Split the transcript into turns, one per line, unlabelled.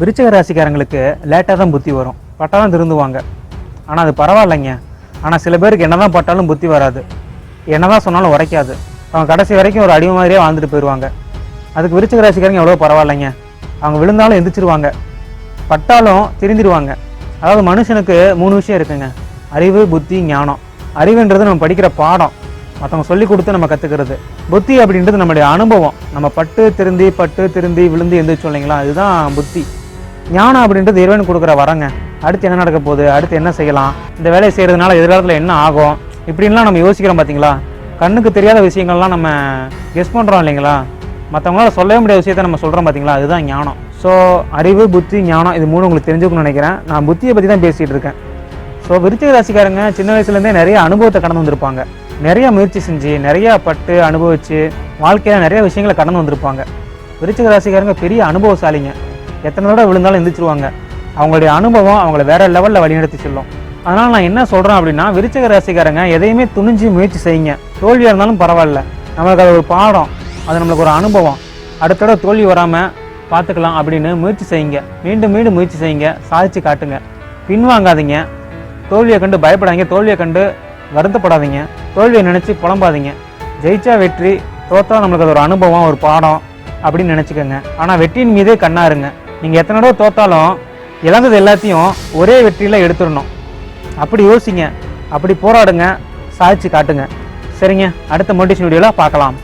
விருச்சிக ராசிக்காரங்களுக்கு லேட்டாக தான் புத்தி வரும். பட்டாலும் திருந்துவாங்க. ஆனால் அது பரவாயில்லைங்க. ஆனால் சில பேருக்கு என்ன தான் பட்டாலும் புத்தி வராது. என்ன தான் சொன்னாலும் உரைக்காது. அவங்க கடைசி வரைக்கும் ஒரு அடிமை மாதிரியே வாழ்ந்துட்டு போயிடுவாங்க அதுக்கு விருச்சிக ராசிக்காரங்க எவ்வளோ பரவாயில்லைங்க. அவங்க விழுந்தாலும் எந்திரிச்சிருவாங்க. பட்டாலும் திருந்திடுவாங்க அதாவது மனுஷனுக்கு மூணு விஷயம் இருக்குங்க. அறிவு புத்தி ஞானம். அறிவுன்றது நம்ம படிக்கிற பாடம். மற்றவங்க சொல்லி கொடுத்து நம்ம கற்றுக்கிறது புத்தி அப்படின்றது நம்மளுடைய அனுபவம். நம்ம பட்டு திருந்தி பட்டு திருந்தி விழுந்து எந்திரிச்சோம் இல்லைங்களா? அதுதான் புத்தி. ஞானம் அப்படின்றது இறைவன் கொடுக்குற வரங்க. அடுத்து என்ன நடக்க போகுது? அடுத்து என்ன செய்யலாம்? இந்த வேலையை செய்கிறதுனால எதிர்காலத்தில் என்ன ஆகும்? இப்படின்லாம் நம்ம யோசிக்கிறோம் பார்த்தீங்களா கண்ணுக்கு தெரியாத விஷயங்கள்லாம் நம்ம கெஸ் பண்ணுறோம் இல்லைங்களா? மற்றவங்களால சொல்லவே முடியாத விஷயத்த நம்ம சொல்கிறோம் பார்த்தீங்களா அதுதான் ஞானம். ஸோ அறிவு புத்தி ஞானம் இது மூணு உங்களுக்கு தெரிஞ்சுக்கணும்னு நினைக்கிறேன். நான் புத்தியை பற்றி தான் பேசிகிட்டு இருக்கேன். ஸோ விருச்சிக ராசிக்காரங்க சின்ன வயசுலேருந்தே நிறைய அனுபவத்தை கடந்து வந்திருப்பாங்க. நிறைய முயற்சி செஞ்சு நிறையா பட்டு அனுபவிச்சு வாழ்க்கையில் நிறைய விஷயங்களை கடந்து வந்திருப்பாங்க. விருச்சிக ராசிக்காரங்க பெரிய அனுபவசாலிங்க. எத்தனை தடவை விழுந்தாலும் எந்திரிச்சிருவாங்க. அவங்களுடைய அனுபவம் அவங்கள வேற லெவலில் வழிநடத்தி செல்லும். அதனால் நான் என்ன சொல்கிறேன் அப்படின்னா விருச்சக ராசிக்காரங்க எதையுமே துணிஞ்சு முயற்சி செய்யுங்க. தோல்வியாக இருந்தாலும் பரவாயில்ல. நம்மளுக்கு அது ஒரு பாடம். அது நம்மளுக்கு ஒரு அனுபவம். அடுத்தடவை தோல்வி வராமல் பார்த்துக்கலாம் அப்படின்னு முயற்சி செய்யுங்க. மீண்டும் மீண்டும் முயற்சி செய்யுங்க. சாதிச்சு காட்டுங்க. பின்வாங்காதீங்க. தோல்வியை கண்டு பயப்படாதீங்க. தோல்வியை கண்டு வருத்தப்படாதீங்க. தோல்வியை நினச்சி புலம்பாதீங்க. ஜெயிச்சா வெற்றி தோத்தா நம்மளுக்கு அது ஒரு அனுபவம் ஒரு பாடம் அப்படின்னு நினச்சிக்கோங்க. ஆனால் வெற்றியின் மீதே கண்ணா இருங்க நீங்கள் எத்தனை தடவை தோத்தாலும் இழந்தது எல்லாத்தையும் ஒரே வெற்றியில் எடுத்துடணும். அப்படி யோசிங்க. அப்படி போராடுங்க. சாதிச்சு காட்டுங்க. சரிங்க? அடுத்த மோட்டிவேஷன் வீடியோவில் பார்க்கலாம்.